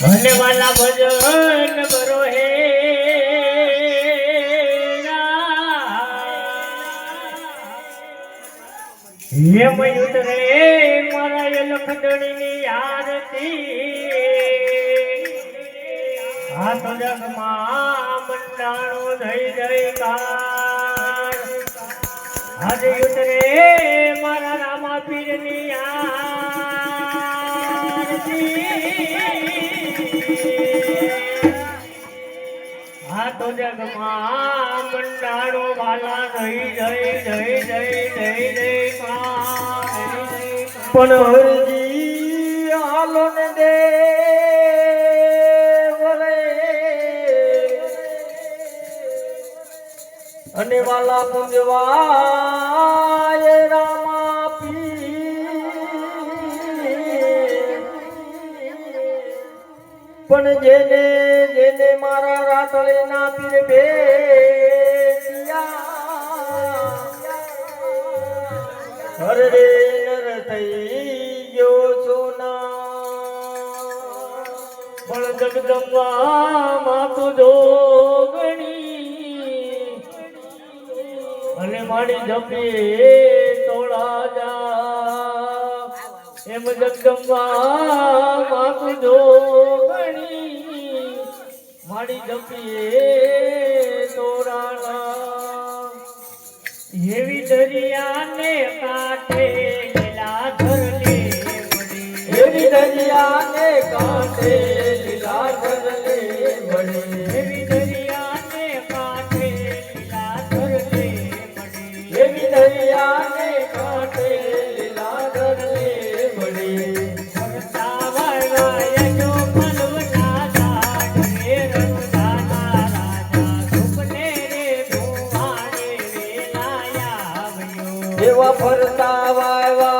ભલે ભજન બરો હે હે મયુત રે મારા આરતી. હાથ જગમાં મંડાણો જય જયકાર. રે તો જગમાં મંડાળો વાલા જય જય જય જય જય જય, પણ હરજી આલો ને દે અને વાલા પૂજવાય રામા પણ જેને મારા રાતળે ના પીર બે હર રે નર થઈ ગયો સોના પણ જગદંબા માતુ જોગણી. અને મારી જપે તોળા જા. એમ જગદંબા માતુ જોગણી. મારી જપીએ તોરાણા. એવી દરિયાને કાંઠે ફરતા વાવા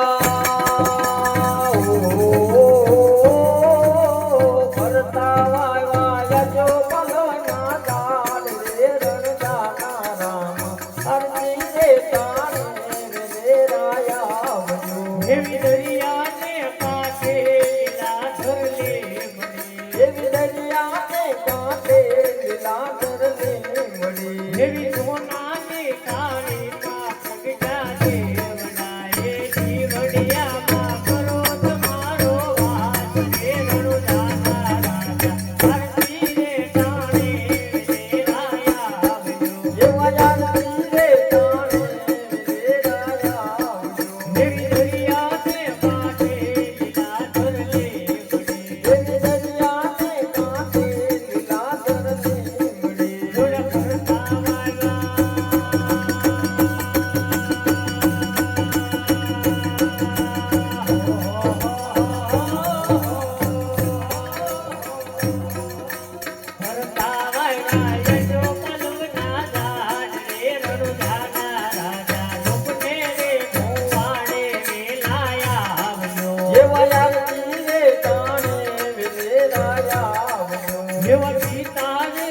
Hey.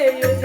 you.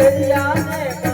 याने